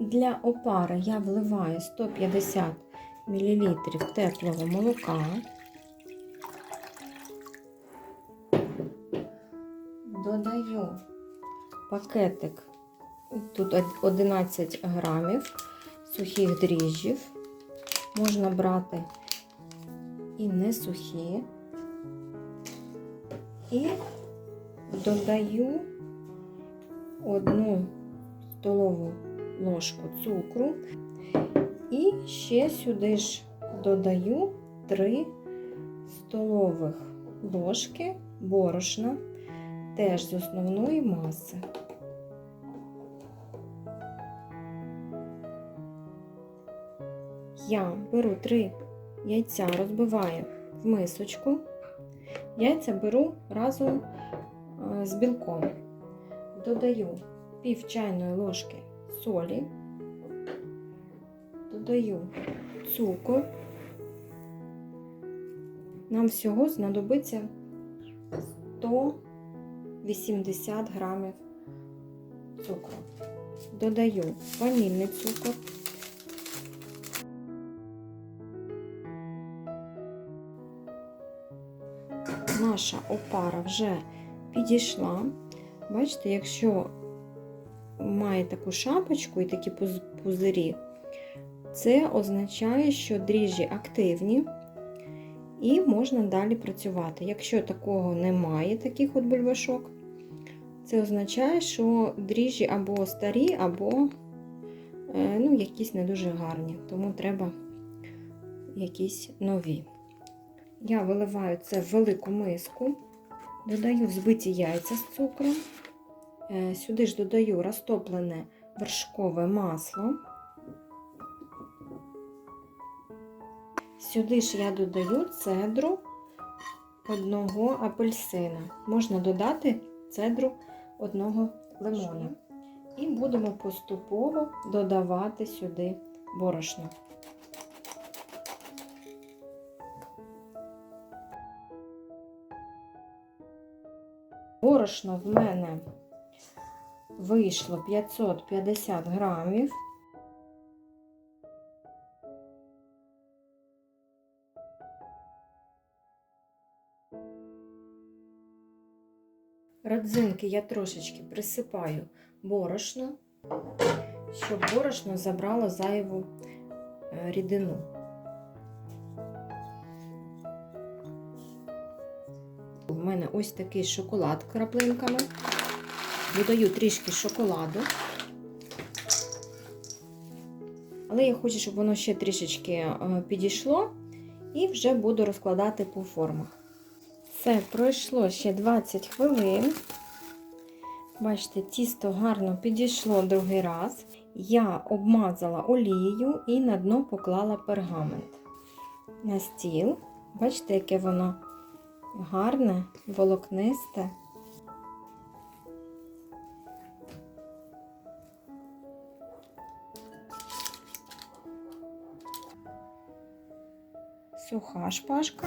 Для опари я вливаю 150 мл теплого молока. Додаю пакетик, тут 11 грамів сухих дріжджів. Можна брати і не сухі. І додаю одну столову ложку цукру і ще сюди ж додаю 3 столових ложки борошна, теж з основної маси. Я беру 3 яйця, розбиваю в мисочку. Яйця беру разом е, з білком. Додаю пів чайної ложки солі, додаю цукор. Нам всього знадобиться 180 грамів цукру. Додаю ванільний цукор. Наша опара вже підійшла. Бачите, якщо має таку шапочку і такі пузирі, це означає, що дріжджі активні і можна далі працювати. Якщо такого немає, таких от бульбашок, це означає, що дріжджі або старі, або е, ну, якісь не дуже гарні, тому треба якісь нові. Я виливаю це в велику миску, додаю взбиті яйця з цукром. Е, сюди ж додаю розтоплене вершкове масло. Сюди ж я додаю цедру одного апельсина. Можна додати цедру одного лимона. І будемо поступово додавати сюди борошно. Борошно в мене вийшло 550 грамів. Родзинки я трошечки присипаю борошно, щоб борошно забрало зайву е, рідину. У мене ось такий шоколад краплинками. Додаю трішки шоколаду. Але я хочу, щоб воно ще трішечки е, підійшло, і вже буду розкладати по формах. Все, пройшло ще 20 хвилин. Бачите, тісто гарно підійшло другий раз. Я обмазала олією і на дно поклала пергамент на стіл. Бачите, яке воно гарне, волокнисте. Суха шпажка.